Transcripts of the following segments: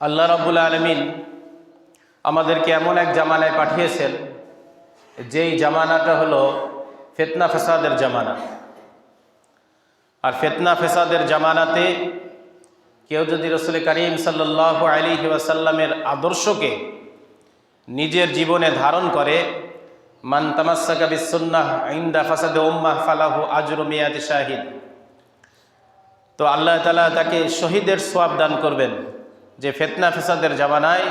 আল্লাহ রাবুল আলমিন আমাদেরকে এমন এক জামানায় পাঠিয়েছেন, যেই জামানাটা হলো ফেতনা ফেসাদের জামানা। আর ফেতনা ফেসাদের জামানাতে কেউ যদি রসুল করিম সাল্লাহ আলী ওয়াসাল্লামের আদর্শকে নিজের জীবনে ধারণ করে, মান তামাসাকা বিসন্নাহ ইন্দা ফাসাদে উম্মাহ ফালাহু আজরু মিয়াতি শাহিদ। তো আল্লাহ তালা তাকে শহীদের সোয়াব দান করবেন। যে ফেতনা ফেসাদের জামানায়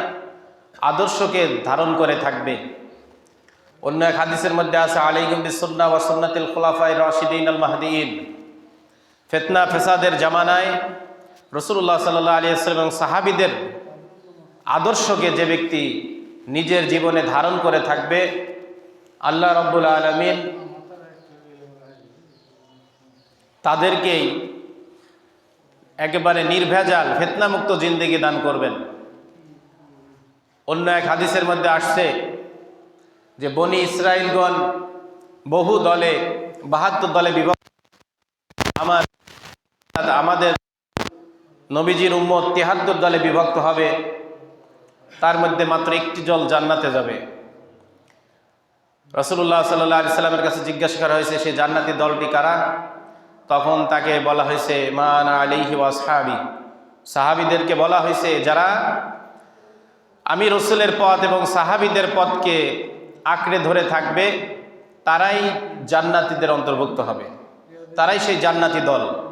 আদর্শকে ধারণ করে থাকবে। অন্য এক হাদিসের মধ্যে আছে আলাইকুম বিসন্না ওয়াসন্নাতিল খোলাফাই রশিদিন আল মাহদিন ফেতনা ফেসাদের জামানায় রসুল্লাহ সাল্লাহ আলী আসলাম এবং সাহাবিদের আদর্শকে যে ব্যক্তি নিজের জীবনে ধারণ করে থাকবে, আল্লাহ রব্বুল আলমিন তাদেরকেই একেবারে নির্ভেজাল, ফেতনামুক্ত জিন্দেগি দান করবেন। অন্য এক হাদিসের মধ্যে আসছে যে বনি ইসরায়েলগণ বহু দলে, বাহাত্তর দলে বিভক্ত। আমার, আমাদের নবীজির উম্মত তেহাত্তর দলে বিভক্ত হবে। তার মধ্যে মাত্র একটি জল জান্নাতে যাবে। রসুল্লাহ সাল্লাহ আলি সাল্লামের কাছে জিজ্ঞাসা করা হয়েছে সেই জান্নাতি দলটি কারা? তখন তাকে বলা হয়েছে, মান আলিহি ওয়াসহাবি সাহাবিদেরকে বলা হয়েছে, যারা আমি রসুলের পথ এবং সাহাবিদের পথকে আঁকড়ে ধরে থাকবে, তারাই জান্নাতিদের অন্তর্ভুক্ত হবে। তারাই সেই জান্নাতি দল।